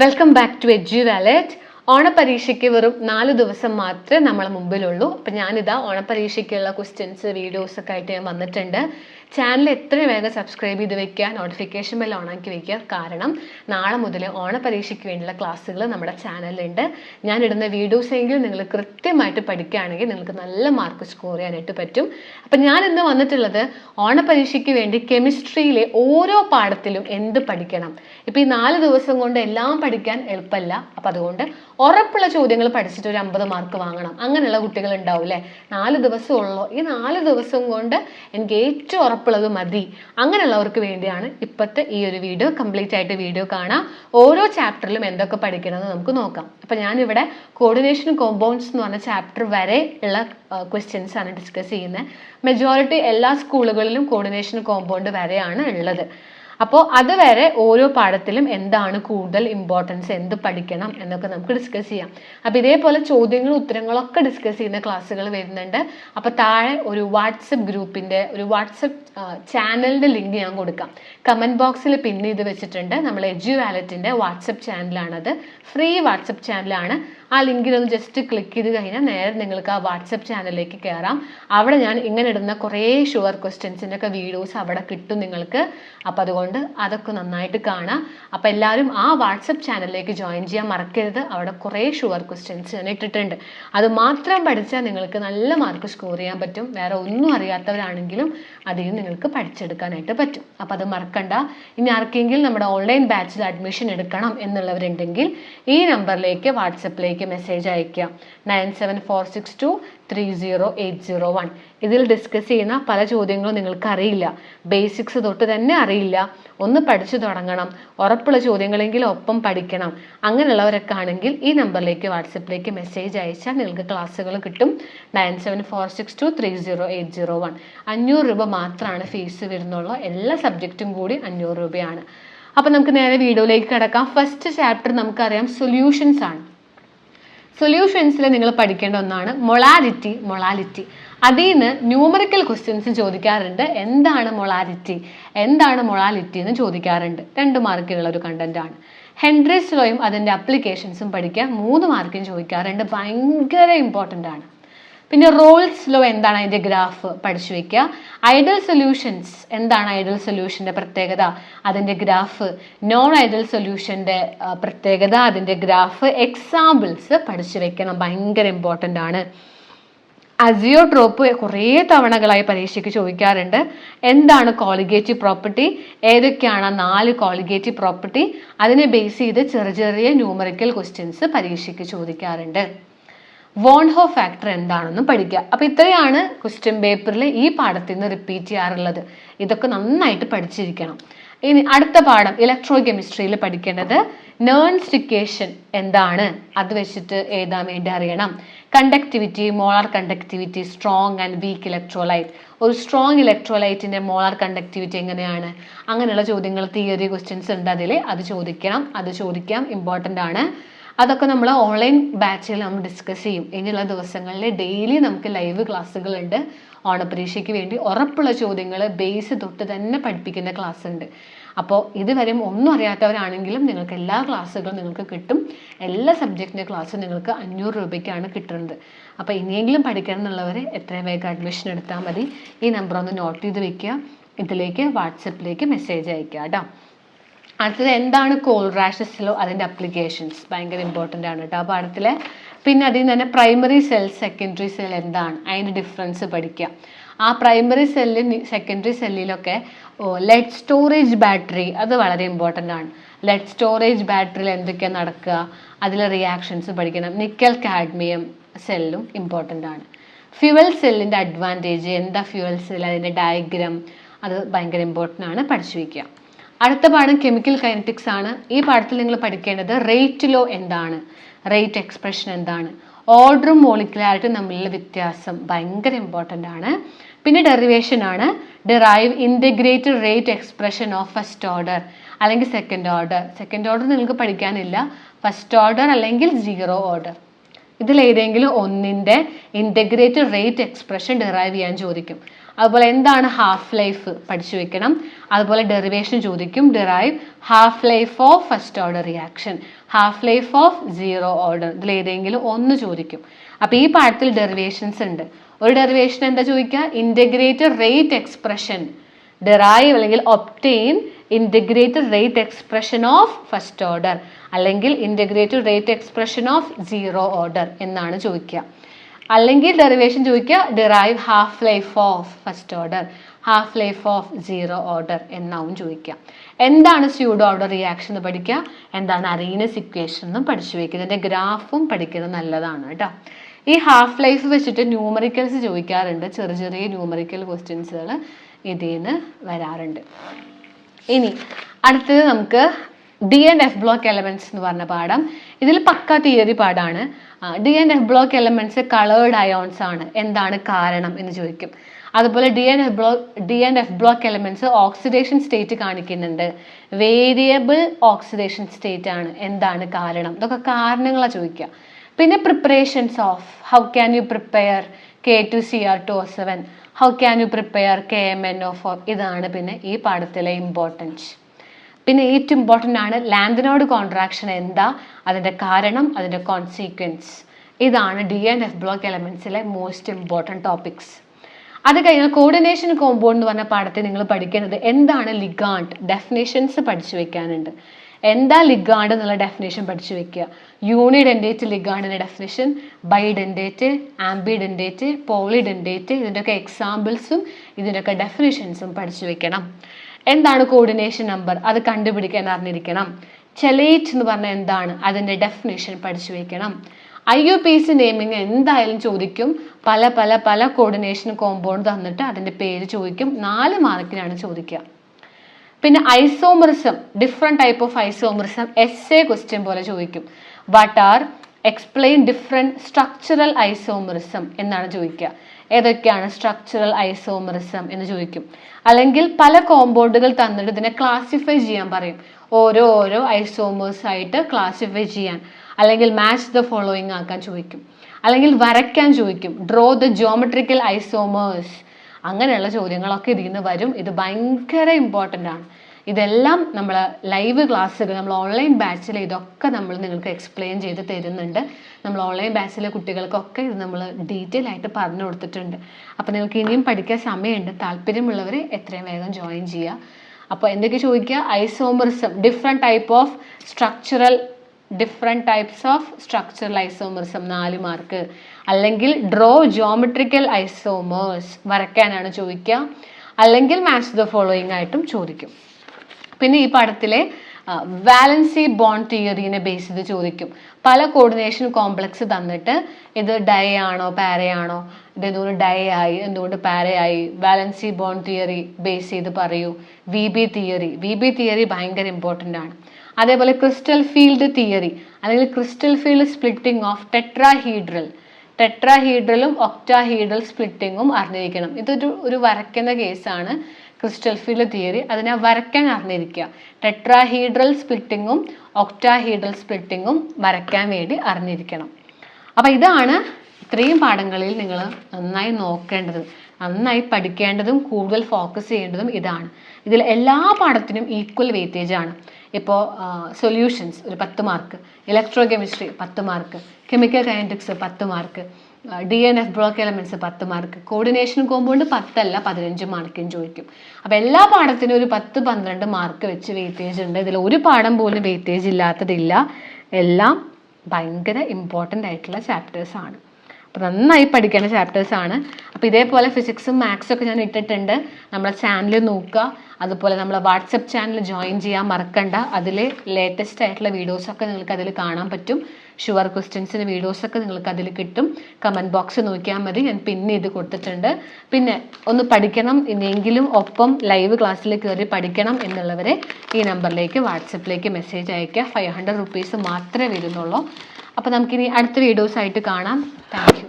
Welcome back to Edu Wallet ഓണപരീക്ഷയ്ക്ക് വെറും നാല് ദിവസം മാത്രമേ നമ്മളെ മുമ്പിലുള്ളൂ. അപ്പം ഞാനിതാ ഓണപരീക്ഷയ്ക്കുള്ള ക്വസ്റ്റ്യൻസ് വീഡിയോസ് ഒക്കെ ആയിട്ട് ഞാൻ വന്നിട്ടുണ്ട്. ചാനൽ എത്രയും വേഗം സബ്സ്ക്രൈബ് ചെയ്ത് വെക്കുക നോട്ടിഫിക്കേഷൻ ബെൽ ഓണാക്കി വെക്കുക. കാരണം നാളെ മുതൽ ഓണപരീക്ഷയ്ക്ക് വേണ്ടിയുള്ള ക്ലാസ്സുകൾ നമ്മുടെ ചാനലിലുണ്ട് ഞാൻ ഇടുന്ന വീഡിയോസ് എങ്കിലും നിങ്ങൾ കൃത്യമായിട്ട് പഠിക്കുകയാണെങ്കിൽ നിങ്ങൾക്ക് നല്ല മാർക്ക് സ്കോർ ചെയ്യാനായിട്ട് പറ്റും. അപ്പം ഞാൻ ഇന്ന് വന്നിട്ടുള്ളത് ഓണപരീക്ഷയ്ക്ക് വേണ്ടി കെമിസ്ട്രിയിലെ ഓരോ പാഠത്തിലും എന്ത് പഠിക്കണം? ഇപ്പം ഈ നാല് ദിവസം കൊണ്ട് എല്ലാം പഠിക്കാൻ എളുപ്പമല്ല അപ്പം അതുകൊണ്ട് ഉറപ്പുള്ള ചോദ്യങ്ങൾ പഠിച്ചിട്ട് ഒരു അമ്പത് മാർക്ക് വാങ്ങണം. അങ്ങനെയുള്ള കുട്ടികൾ ഉണ്ടാവും അല്ലേ നാല് ദിവസം ഉള്ളൂ ഈ നാല് ദിവസം കൊണ്ട് എനിക്ക് ഏറ്റവും ഉറപ്പുള്ളത് മതി. അങ്ങനെയുള്ളവർക്ക് വേണ്ടിയാണ് ഇപ്പോഴത്തെ ഈ ഒരു വീഡിയോ കംപ്ലീറ്റ് ആയിട്ട് വീഡിയോ കാണാം. ഓരോ ചാപ്റ്ററിലും എന്തൊക്കെ പഠിക്കണമെന്ന് നമുക്ക് നോക്കാം. അപ്പം ഞാനിവിടെ കോർഡിനേഷൻ കോമ്പൗണ്ട്സ് എന്ന് പറഞ്ഞ ചാപ്റ്റർ വരെ ഉള്ള ക്വസ്റ്റ്യൻസ് ആണ് ഡിസ്കസ് ചെയ്യുന്നത്. മെജോറിറ്റി എല്ലാ സ്കൂളുകളിലും കോർഡിനേഷൻ കോമ്പൗണ്ട് വരെയാണ് ഉള്ളത്. അപ്പോൾ അതുവരെ ഓരോ പാഠത്തിലും എന്താണ് കൂടുതൽ ഇമ്പോർട്ടൻസ് എന്ത് പഠിക്കണം എന്നൊക്കെ നമുക്ക് ഡിസ്കസ് ചെയ്യാം. അപ്പോൾ ഇതേപോലെ ചോദ്യങ്ങളും ഉത്തരങ്ങളൊക്കെ ഡിസ്കസ് ചെയ്യുന്ന ക്ലാസ്സുകൾ വരുന്നുണ്ട്. അപ്പോൾ താഴെ ഒരു വാട്സപ്പ് ഗ്രൂപ്പിന്റെ ഒരു വാട്സപ്പ് ചാനലിന്റെ ലിങ്ക് ഞാൻ കൊടുക്കാം. കമന്റ് ബോക്സിൽ പിൻ ചെയ്ത് വെച്ചിട്ടുണ്ട്. നമ്മൾ എജു വാലറ്റിന്റെ വാട്സപ്പ് ചാനലാണത് ഫ്രീ വാട്സപ്പ് ചാനലാണ് ആ ലിങ്കിൽ ഒന്ന് ജസ്റ്റ് ക്ലിക്ക് ചെയ്ത് കഴിഞ്ഞാൽ നേരെ നിങ്ങൾക്ക് ആ വാട്സപ്പ് ചാനലിലേക്ക് കയറാം അവിടെ ഞാൻ ഇങ്ങനെ ഇടുന്ന കുറേ ഷുവർ ക്വസ്റ്റ്യൻസിന്റെ ഒക്കെ വീഡിയോസ് അവിടെ കിട്ടും നിങ്ങൾക്ക്. അപ്പോൾ അതുകൊണ്ട് അതൊക്കെ നന്നായിട്ട് കാണാം. അപ്പോൾ എല്ലാവരും ആ വാട്സപ്പ് ചാനലിലേക്ക് ജോയിൻ ചെയ്യാൻ മറക്കരുത്. അവിടെ കുറേ ഷുവർ ക്വസ്റ്റ്യൻസ് ഞാൻ ഇട്ടിട്ടുണ്ട്. അത് മാത്രം പഠിച്ചാൽ നിങ്ങൾക്ക് നല്ല മാർക്ക് സ്കോർ ചെയ്യാൻ പറ്റും. വേറെ ഒന്നും അറിയാത്തവരാണെങ്കിലും അതിൽ നിങ്ങൾക്ക് പഠിച്ചെടുക്കാനായിട്ട് പറ്റും. അപ്പോൾ അത് മറക്കണ്ട. ഇനി ആർക്കെങ്കിലും നമ്മുടെ ഓൺലൈൻ ബാച്ചിൽ അഡ്മിഷൻ എടുക്കണം എന്നുള്ളവരുണ്ടെങ്കിൽ ഈ നമ്പറിലേക്ക് വാട്സപ്പിലേക്ക് മെസ്സേജ് അയക്കുക nine seven four six two three zero eight zero one ഇതിൽ ഡിസ്കസ് ചെയ്യുന്ന പല ചോദ്യങ്ങളും നിങ്ങൾക്ക് അറിയില്ല ബേസിക്സ് തൊട്ട് തന്നെ അറിയില്ല. ഒന്ന് പഠിച്ചു തുടങ്ങണം. ഉറപ്പുള്ള ചോദ്യങ്ങളെങ്കിലും ഒപ്പം പഠിക്കണം. അങ്ങനെയുള്ളവരൊക്കെ ആണെങ്കിൽ ഈ നമ്പറിലേക്ക് വാട്സപ്പിലേക്ക് മെസ്സേജ് അയച്ചാൽ നിങ്ങൾക്ക് ക്ലാസ്സുകൾ കിട്ടും. Nine seven four six two three zero eight zero one അഞ്ഞൂറ് രൂപ മാത്രമാണ് ഫീസ് വരുന്നുള്ളൂ. എല്ലാ സബ്ജക്റ്റും കൂടി അഞ്ഞൂറ് രൂപയാണ്. അപ്പം നമുക്ക് നേരെ വീഡിയോയിലേക്ക് കിടക്കാം. ഫസ്റ്റ് ചാപ്റ്റർ നമുക്കറിയാം സൊല്യൂഷൻസ് ആണ്. സൊല്യൂഷൻസിൽ നിങ്ങൾ പഠിക്കേണ്ട ഒന്നാണ് മൊളാലിറ്റി മൊളാലിറ്റി അതിൽ നിന്ന് ന്യൂമറിക്കൽ ക്വസ്റ്റ്യൻസ് ചോദിക്കാറുണ്ട്. എന്താണ് മൊളാലിറ്റി എന്താണ് മൊളാലിറ്റി എന്ന് ചോദിക്കാറുണ്ട്. രണ്ട് മാർക്കിനുള്ള ഒരു കണ്ടന്റ് ആണ്. ഹെൻഡ്രിസ് ലോയും അതിന്റെ അപ്ലിക്കേഷൻസും പഠിക്കാൻ മൂന്ന് മാർക്കും ചോദിക്കാറുണ്ട്. ഭയങ്കര ഇമ്പോർട്ടന്റ് ആണ്. പിന്നെ റോൾസ് ലോ എന്താണ് അതിന്റെ ഗ്രാഫ് പഠിച്ചു വയ്ക്കുക ഐഡൽ സൊല്യൂഷൻസ് എന്താണ് ഐഡൽ സൊല്യൂഷന്റെ പ്രത്യേകത? അതിന്റെ ഗ്രാഫ് നോൺ ഐഡൽ സൊല്യൂഷന്റെ പ്രത്യേകത അതിന്റെ ഗ്രാഫ് എക്സാമ്പിൾസ് പഠിച്ചു വയ്ക്കണം ഭയങ്കര ഇമ്പോർട്ടന്റ് ആണ്. അസിയോട്രോപ്പ് കുറേ തവണകളായി പരീക്ഷയ്ക്ക് ചോദിക്കാറുണ്ട്. എന്താണ് കോളിഗേറ്റീവ് പ്രോപ്പർട്ടി? ഏതൊക്കെയാണ് നാല് കോളിഗേറ്റീവ് പ്രോപ്പർട്ടി? അതിനെ ബേസ് ചെയ്ത് ചെറിയ ചെറിയ ന്യൂമറിക്കൽ ക്വസ്റ്റ്യൻസ് പരീക്ഷയ്ക്ക് ചോദിക്കാറുണ്ട്. വോൺഹോ ഫാക്ടർ എന്താണെന്നും പഠിക്കുക. അപ്പൊ ഇത്രയാണ് ക്വസ്റ്റ്യൻ പേപ്പറിൽ ഈ പാഠത്തിൽ നിന്ന് റിപ്പീറ്റ് ചെയ്യാറുള്ളത്. ഇതൊക്കെ നന്നായിട്ട് പഠിച്ചിരിക്കണം. ഇനി അടുത്ത പാഠം ഇലക്ട്രോ കെമിസ്ട്രിയിൽ പഠിക്കേണ്ടത് നേൺ സ്റ്റിക്കേഷൻ എന്താണ്? അത് വെച്ചിട്ട് എഴുതാൻ വേണ്ടി അറിയണം. Conductivity molar conductivity strong and weak electrolyte ഒരു സ്ട്രോങ് ഇലക്ട്രോലൈറ്റിന്റെ മോളാർ കണ്ടക്ടിവിറ്റി എങ്ങനെയാണ്? അങ്ങനെയുള്ള ചോദ്യങ്ങൾ തിയറി ക്വസ്റ്റ്യൻസ് ഉണ്ട് അതിൽ അത് ചോദിക്കണം. അത് ചോദിക്കാം. ഇമ്പോർട്ടന്റ് ആണ്. അതൊക്കെ നമ്മൾ ഓൺലൈൻ ബാച്ചിൽ നമ്മൾ ഡിസ്കസ് ചെയ്യും. ഇനിയുള്ള ദിവസങ്ങളിൽ ഡെയിലി നമുക്ക് ലൈവ് ക്ലാസ്സുകളുണ്ട് ഓണപരീക്ഷയ്ക്ക് വേണ്ടി ഉറപ്പുള്ള ചോദ്യങ്ങൾ ബേസ് തൊട്ട് തന്നെ പഠിപ്പിക്കുന്ന ക്ലാസ് ഉണ്ട്. അപ്പോൾ ഇതുവരെ ഒന്നും അറിയാത്തവരാണെങ്കിലും നിങ്ങൾക്ക് എല്ലാ ക്ലാസ്സുകളും നിങ്ങൾക്ക് കിട്ടും. എല്ലാ സബ്ജക്റ്റിന്റെ ക്ലാസ്സും നിങ്ങൾക്ക് അഞ്ഞൂറ് രൂപയ്ക്കാണ് കിട്ടുന്നത്. അപ്പോൾ ഇനിയെങ്കിലും പഠിക്കണം എന്നുള്ളവർ എത്രയും വേഗം അഡ്മിഷൻ എടുത്താൽ മതി. ഈ നമ്പർ ഒന്ന് നോട്ട് ചെയ്ത് വെക്കുക. ഇതിലേക്ക് വാട്സപ്പിലേക്ക് മെസ്സേജ് അയക്കുക കേട്ടോ അടുത്തത് എന്താണ് കോൾ റാഷസിലോ അതിന്റെ അപ്ലിക്കേഷൻസ് ഭയങ്കര ഇമ്പോർട്ടന്റ് ആണ് കേട്ടോ ആ പാഠത്തിലെ. പിന്നെ അതിൽ നിന്ന് തന്നെ പ്രൈമറി സെൽ സെക്കൻഡറി സെൽ എന്താണ്? അതിന്റെ ഡിഫറൻസ് പഠിക്കുക ആ പ്രൈമറി സെല്ലിൽ സെക്കൻഡറി സെല്ലിലൊക്കെ ലെഡ് സ്റ്റോറേജ് ബാറ്ററി അത് വളരെ ഇമ്പോർട്ടന്റ് ആണ്. ലെഡ് സ്റ്റോറേജ് ബാറ്ററിയിൽ എന്തൊക്കെയാണ് നടക്കുക അതിലെ റിയാക്ഷൻസ് പഠിക്കണം. നിക്കൽ കാഡ്മിയം സെല്ലും ഇമ്പോർട്ടന്റ് ആണ്. ഫ്യുവൽ സെല്ലിന്റെ അഡ്വാന്റേജ് എന്താ ഫ്യുവൽ സെൽ അതിന്റെ ഡയഗ്രം അത് ഭയങ്കര ഇമ്പോർട്ടന്റ് ആണ്. പഠിച്ചു വയ്ക്കുക അടുത്ത പാഠം കെമിക്കൽ കൈനറ്റിക്സ് ആണ്. ഈ പാഠത്തിൽ നിങ്ങൾ പഠിക്കേണ്ടത് റേറ്റ് ലോ എന്താണ്? റേറ്റ് എക്സ്പ്രഷൻ എന്താണ്? ഓർഡറും മോളിക്കുലാരിറ്റിയും തമ്മിലുള്ള വ്യത്യാസം ഭയങ്കര ഇമ്പോർട്ടന്റ് ആണ്. പിന്നെ ഡെറിവേഷൻ ആണ്. Derive integrated rate expression of first order അല്ലെങ്കിൽ സെക്കൻഡ് ഓർഡർ സെക്കൻഡ് ഓർഡർ നിങ്ങൾക്ക് പഠിക്കാനില്ല. ഫസ്റ്റ് ഓർഡർ അല്ലെങ്കിൽ സീറോ ഓർഡർ ഇതിലേതെങ്കിലും ഒന്നിന്റെ ഇന്റഗ്രേറ്റഡ് റേറ്റ് എക്സ്പ്രഷൻ ഡിറൈവ് ചെയ്യാൻ ചോദിക്കും. അതുപോലെ എന്താണ് ഹാഫ് ലൈഫ് പഠിച്ചു വെക്കണം. അതുപോലെ ഡെറിവേഷൻ ചോദിക്കും. Derive half life of first order reaction half life of zero order ഇതിൽ ഏതെങ്കിലും ഒന്ന് ചോദിക്കും. അപ്പോൾ ഈ പാഠത്തിൽ ഡെറിവേഷൻസ് ഉണ്ട്. ഒരു ഡെറിവേഷൻ എന്താ ചോദിക്കുക? ഇന്റഗ്രേറ്റഡ് റേറ്റ് എക്സ്പ്രഷൻ ഡിറൈവ് അല്ലെങ്കിൽ obtain integrated rate expression of first order അല്ലെങ്കിൽ integrated rate expression of zero order എന്നാണ് ചോദിക്കുക. അല്ലെങ്കിൽ ഡെറിവേഷൻ ചോദിക്കുക derive half life of first order half life of zero order എന്നാവും ചോദിക്കുക. എന്താണ് സ്യൂഡോ ഓർഡർ റിയാക്ഷൻ എന്ന് പഠിക്കുക? എന്താണ് അറീനസ് ഇക്വേഷൻ എന്നും പഠിച്ചു വയ്ക്കുക ഇതിന്റെ ഗ്രാഫും പഠിക്കുന്നത് നല്ലതാണ് കേട്ടോ. ഈ ഹാഫ് ലൈഫ് വെച്ചിട്ട് ന്യൂമറിക്കൽസ് ചോദിക്കാറുണ്ട്. ചെറിയ ചെറിയ ന്യൂമറിക്കൽ ക്വസ്റ്റ്യൻസുകൾ ഇതിൽ നിന്ന് വരാറുണ്ട്. ഇനി അടുത്തത് നമുക്ക് D and F block elements എന്ന് പറഞ്ഞ പാഠം. ഇതിൽ പക്ക തിയറി പാഠമാണ് D and F block elements coloured ions ആണ്. എന്താണ് കാരണം എന്ന് ചോദിക്കും. അതുപോലെ D and F block D and F block elements oxidation state കാണിക്കുന്നുണ്ട്. വേരിയബിൾ ഓക്സിഡേഷൻ സ്റ്റേറ്റ് ആണ്. എന്താണ് കാരണം? ഇതൊക്കെ കാരണങ്ങളാണ് ചോദിക്കുക. പിന്നെ preparations of how can you prepare K two C R two seven how can you prepare K M N O four ഇതാണ് പിന്നെ ഈ പാഠത്തിലെ ഇമ്പോർട്ടൻസ് പിന്നെ ഏറ്റവും ഇമ്പോർട്ടന്റ് ആണ് ലാൻഡിനോട് കോൺട്രാക്ഷൻ എന്താ? അതിന്റെ കാരണം അതിന്റെ കോൺസിക്വൻസ് ഇതാണ് ഡി ആൻഡ് എഫ് ബ്ലോക്ക് എലമെൻസിലെ മോസ്റ്റ് ഇമ്പോർട്ടന്റ് ടോപ്പിക്സ് അത് കഴിഞ്ഞാൽ കോർഡിനേഷൻ കോമ്പൗണ്ട് എന്ന് പറഞ്ഞ പാഠത്തിൽ നിങ്ങൾ പഠിക്കേണ്ടത് എന്താണ് ലിഗാണ്ട് ഡെഫിനേഷൻസ് പഠിച്ചു വെക്കാനുണ്ട്. എന്താ ലിഗാണ്ട് എന്നുള്ള ഡെഫിനേഷൻ പഠിച്ചു വെക്കുക. യൂണിഡെൻഡേറ്റ് ലിഗാണ്ടിന്റെ ഡെഫിനേഷൻ ബൈഡെൻഡേറ്റ് ആംബിഡെൻഡേറ്റ് പോളിഡെൻഡേറ്റ് ഇതിന്റെയൊക്കെ എക്സാമ്പിൾസും ഇതിന്റെയൊക്കെ ഡെഫിനേഷൻസും പഠിച്ചു വെക്കണം. എന്താണ് കോർഡിനേഷൻ നമ്പർ അത് കണ്ടുപിടിക്കാൻ അറിഞ്ഞിരിക്കണം. ചെലേറ്റ് എന്ന് പറഞ്ഞാൽ എന്താണ്? അതിന്റെ ഡെഫിനേഷൻ പഠിച്ചു വെക്കണം. I U P C naming എന്തായാലും ചോദിക്കും. പല പല പല കോർഡിനേഷൻ കോമ്പൗണ്ട് തന്നിട്ട് അതിന്റെ പേര് ചോദിക്കും. നാല് മാർക്കിനാണ് ചോദിക്കുക. പിന്നെ isomerism different type of isomerism as a question പോലെ ചോദിക്കും. What are explain different structural isomerism എന്നാണ് ചോദിക്കുക. ഏതൊക്കെയാണ് സ്ട്രക്ചറൽ ഐസോമറിസം എന്ന് ചോദിക്കും. അല്ലെങ്കിൽ പല കോമ്പൗണ്ടുകൾ തന്നിട്ട് ഇതിനെ ക്ലാസിഫൈ ചെയ്യാൻ പറയും. ഓരോ ഓരോ ഐസോമേഴ്സ് ആയിട്ട് ക്ലാസിഫൈ ചെയ്യാൻ. അല്ലെങ്കിൽ മാച്ച് ദ ഫോളോയിങ് ആക്കാൻ ചോദിക്കും. അല്ലെങ്കിൽ വരയ്ക്കാൻ ചോദിക്കും. ഡ്രോ ദ ജോമെട്രിക്കൽ ഐസോമേഴ്സ് അങ്ങനെയുള്ള ചോദ്യങ്ങളൊക്കെ ഇതിൽ നിന്ന് വരും. ഇത് ഭയങ്കര ഇമ്പോർട്ടന്റ് ആണ്. ഇതെല്ലാം നമ്മൾ ലൈവ് ക്ലാസ്സിൽ നമ്മൾ ഓൺലൈൻ ബാച്ചിൽ ഇതൊക്കെ നമ്മൾ നിങ്ങൾക്ക് എക്സ്പ്ലെയിൻ ചെയ്ത് തരുന്നുണ്ട്. നമ്മൾ ഓൺലൈൻ ബാച്ചിലെ കുട്ടികൾക്കൊക്കെ ഇത് നമ്മൾ ഡീറ്റെയിൽ ആയിട്ട് പറഞ്ഞു കൊടുത്തിട്ടുണ്ട്. അപ്പോൾ നിങ്ങൾക്ക് ഇനിയും പഠിക്കാൻ സമയമുണ്ട്. താല്പര്യമുള്ളവർ എത്രയും വേഗം ജോയിൻ ചെയ്യുക. അപ്പോൾ എന്തൊക്കെ ചോദിക്കുക? Isomerism different type of structural different types of structural ഐസോമേഴ്സും നാല് മാർക്ക് അല്ലെങ്കിൽ ഡ്രോ ജോമെട്രിക്കൽ ഐസോമേഴ്സ് വരയ്ക്കാനാണ് ചോദിക്കുക. അല്ലെങ്കിൽ മാച്ച് ദ ഫോളോയിങ് ആയിട്ടും ചോദിക്കും. പിന്നെ ഈ പാഠത്തിലെ വാലൻസി ബോണ്ട് തിയറിനെ ബേസ് ചെയ്ത് ചോദിക്കും. പല കോർഡിനേഷൻ കോംപ്ലക്സ് തന്നിട്ട് ഇത് ഡൈ ആണോ പാരയാണോ ഇത് എന്തുകൊണ്ട് ഡൈ ആയി എന്തുകൊണ്ട് പാരയായി വാലൻസി ബോണ്ട് തിയറി ബേസ് ചെയ്ത് പറയൂ. V B theory V B theory ഭയങ്കര ഇമ്പോർട്ടന്റ് ആണ്. അതേപോലെ ക്രിസ്റ്റൽ ഫീൽഡ് തിയറി അല്ലെങ്കിൽ crystal field splitting of tetrahedral ടെട്രാഹീഡ്രലും octahedral സ്പ്ലിറ്റിങ്ങും അറിഞ്ഞിരിക്കണം. ഇതൊരു ഒരു വരയ്ക്കുന്ന കേസാണ് ക്രിസ്റ്റൽ ഫീൽഡ് തിയറി അതിനെ വരയ്ക്കാൻ അറിഞ്ഞിരിക്കുക. ടെട്രാഹീഡ്രൽ സ്പ്ലിറ്റിങ്ങും ഒക്ടാഹീഡ്രൽ സ്പ്ലിറ്റിങ്ങും വരയ്ക്കാൻ വേണ്ടി അറിഞ്ഞിരിക്കണം. അപ്പം ഇതാണ് ഇത്രയും പാഠങ്ങളിൽ നിങ്ങൾ നന്നായി നോക്കേണ്ടത് നന്നായി പഠിക്കേണ്ടതും കൂടുതൽ ഫോക്കസ് ചെയ്യേണ്ടതും ഇതാണ്. ഇതിൽ എല്ലാ പാഠത്തിനും ഈക്വൽ വെയിറ്റേജ് ആണ്. ഇപ്പോൾ സൊല്യൂഷൻസ് ഒരു പത്ത് മാർക്ക് ഇലക്ട്രോ കെമിസ്ട്രി പത്ത് മാർക്ക് കെമിക്കൽ കൈനറ്റിക്സ് പത്ത് mark D and F block elements പത്ത് മാർക്ക് കോർഡിനേഷൻ കോമ്പൗണ്ട് പത്തല്ല പതിനഞ്ച് മാർക്കും ചോദിക്കും. അപ്പോൾ എല്ലാ പാഠത്തിനും ഒരു പത്ത് പന്ത്രണ്ട് മാർക്ക് വെച്ച് വെയിറ്റേജ് ഉണ്ട്. ഇതിൽ ഒരു പാഠം പോലും വെയിറ്റേജ് ഇല്ലാത്തതില്ല. എല്ലാം ഭയങ്കര ഇമ്പോർട്ടന്റ് ആയിട്ടുള്ള ചാപ്റ്റേഴ്സാണ് അപ്പോൾ നന്നായി പഠിക്കേണ്ട ചാപ്റ്റേഴ്സ് ആണ്. അപ്പോൾ ഇതേപോലെ ഫിസിക്സും മാത്സും ഒക്കെ ഞാൻ ഇട്ടിട്ടുണ്ട്. നമ്മളെ ചാനൽ നോക്കുക. അതുപോലെ നമ്മളെ വാട്സപ്പ് ചാനൽ ജോയിൻ ചെയ്യാൻ മറക്കണ്ട. അതിൽ ലേറ്റസ്റ്റ് ആയിട്ടുള്ള വീഡിയോസൊക്കെ നിങ്ങൾക്ക് അതിൽ കാണാൻ പറ്റും. ഷുവർ ക്വസ്റ്റ്യൻസിന് വീഡിയോസൊക്കെ നിങ്ങൾക്ക് അതിൽ കിട്ടും. കമന്റ് ബോക്സ് നോക്കിയാൽ മതി. ഞാൻ പിന്നെ ഇത് കൊടുത്തിട്ടുണ്ട്. പിന്നെ ഒന്ന് പഠിക്കണം ഇനിയെങ്കിലും ഒപ്പം ലൈവ് ക്ലാസ്സിൽ കയറി പഠിക്കണം എന്നുള്ളവരെ ഈ നമ്പറിലേക്ക് വാട്സപ്പിലേക്ക് മെസ്സേജ് അയയ്ക്കുക. ഫൈവ് ഹൺഡ്രഡ് മാത്രമേ വരുന്നുള്ളൂ. അപ്പോൾ നമുക്കിനി അടുത്ത വീഡിയോസ് ആയിട്ട് കാണാം. താങ്ക്